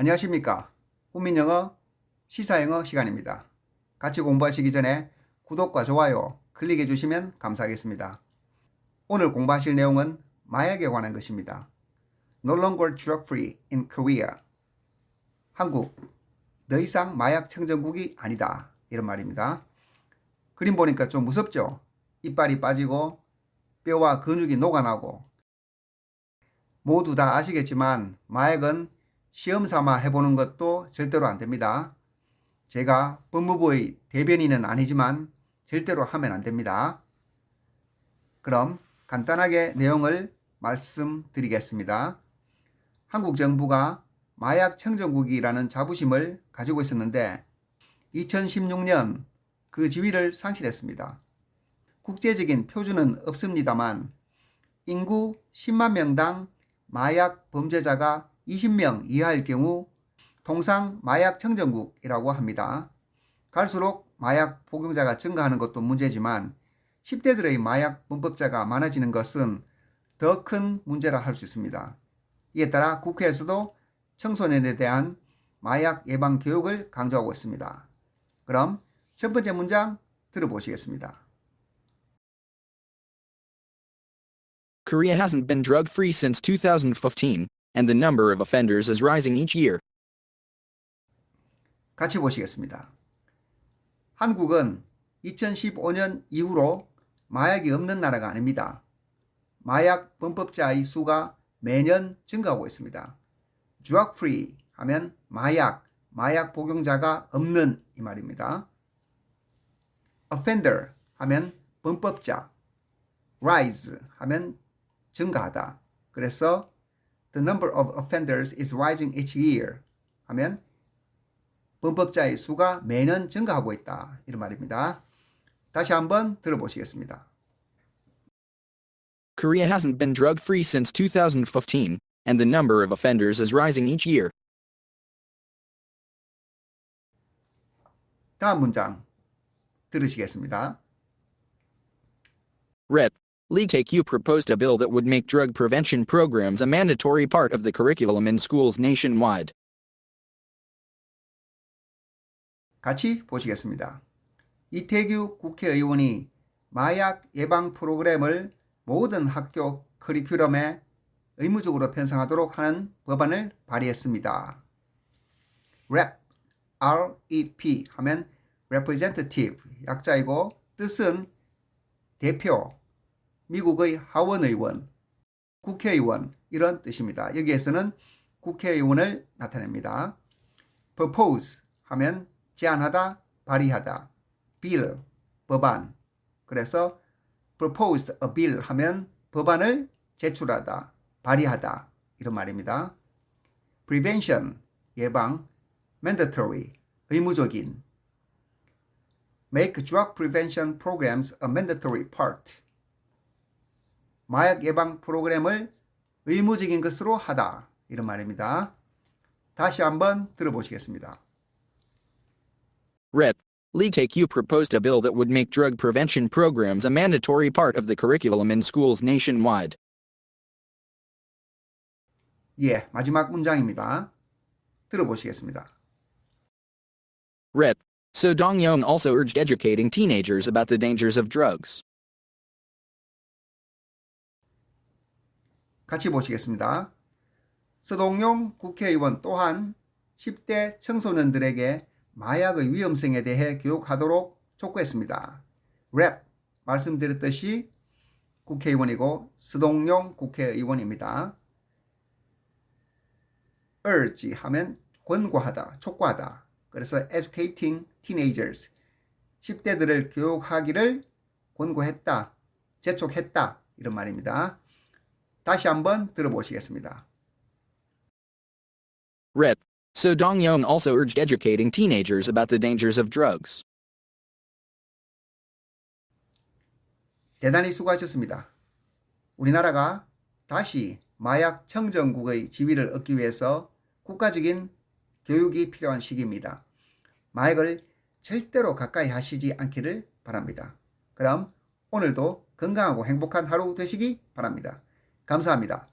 안녕하십니까. 훈민영어 시사영어 시간입니다. 같이 공부하시기 전에 구독과 좋아요 클릭해 주시면 감사하겠습니다. 오늘 공부하실 내용은 마약에 관한 것입니다. No longer drug free in Korea. 한국, 더 이상 마약 청정국이 아니다. 이런 말입니다. 그림 보니까 좀 무섭죠? 이빨이 빠지고 뼈와 근육이 녹아나고 모두 다 아시겠지만 마약은 시험 삼아 해보는 것도 절대로 안 됩니다. 제가 법무부의 대변인은 아니지만 절대로 하면 안 됩니다. 그럼 간단하게 내용을 말씀드리겠습니다. 한국 정부가 마약 청정국이라는 자부심을 가지고 있었는데 2016년 그 지위를 상실했습니다. 국제적인 표준은 없습니다만 인구 10만 명당 마약 범죄자가 20명 이하일 경우 통상 마약 청정국이라고 합니다. 갈수록 마약 복용자가 증가하는 것도 문제지만 10대들의 마약 범법자가 많아지는 것은 더 큰 문제라 할 수 있습니다. 이에 따라 국회에서도 청소년에 대한 마약 예방 교육을 강조하고 있습니다. 그럼 첫 번째 문장 들어보시겠습니다. Korea hasn't been drug free since 2015, and the number of offenders is rising each year. 같이 보시겠습니다. 한국은 2015년 이후로 마약이 없는 나라가 아닙니다. 마약 범법자의 수가 매년 증가하고 있습니다. drug free 하면 마약, 마약 복용자가 없는 이 말입니다. offender 하면 범법자, rise 하면 증가하다. 그래서 the number of offenders is rising each year 하면 범법자의 수가 매년 증가하고 있다. 이런 말입니다. 다시 한번 들어보시겠습니다. Korea hasn't been drug free since 2015, and the number of offenders is rising each year. 다음 문장 들으시겠습니다. Rep. Lee Tae-kyu proposed a bill that would make drug prevention programs a mandatory part of the curriculum in schools nationwide. 같이 보시겠습니다. 이태규 국회의원이 마약 예방 프로그램을 모든 학교 커리큘럼에 의무적으로 편성하도록 하는 법안을 발의했습니다. REP, R-E-P 하면 representative 약자이고 뜻은 대표, 미국의 하원 의원, 국회의원 이런 뜻입니다. 여기에서는 국회의원을 나타냅니다. propose 하면 제안하다, 발의하다. bill, 법안. 그래서 proposed a bill 하면 법안을 제출하다, 발의하다 이런 말입니다. prevention, 예방, mandatory, 의무적인. make drug prevention programs a mandatory part. 마약 예방 프로그램을 의무적인 것으로 하다 이런 말입니다. 다시 한번 들어보시겠습니다. Rep. Lee Tae-kyu proposed a bill that would make drug prevention programs a mandatory part of the curriculum in schools nationwide. 예, 마지막 문장입니다. 들어보시겠습니다. Rep. So Dong-young also urged educating teenagers about the dangers of drugs. 같이 보시겠습니다. 서동용 국회의원 또한 10대 청소년들에게 마약의 위험성에 대해 교육하도록 촉구했습니다. 랩 말씀드렸듯이 국회의원이고 서동용 국회의원입니다. urge 하면 권고하다, 촉구하다. 그래서 educating teenagers 10대들을 교육하기를 권고했다, 재촉했다 이런 말입니다. 다시 한번 들어보시겠습니다. Rep. So Dong-young also urged educating teenagers about the dangers of drugs. 대단히 수고하셨습니다. 우리나라가 다시 마약 청정국의 지위를 얻기 위해서 국가적인 교육이 필요한 시기입니다. 마약을 절대로 가까이 하시지 않기를 바랍니다. 그럼 오늘도 건강하고 행복한 하루 되시기 바랍니다. 감사합니다.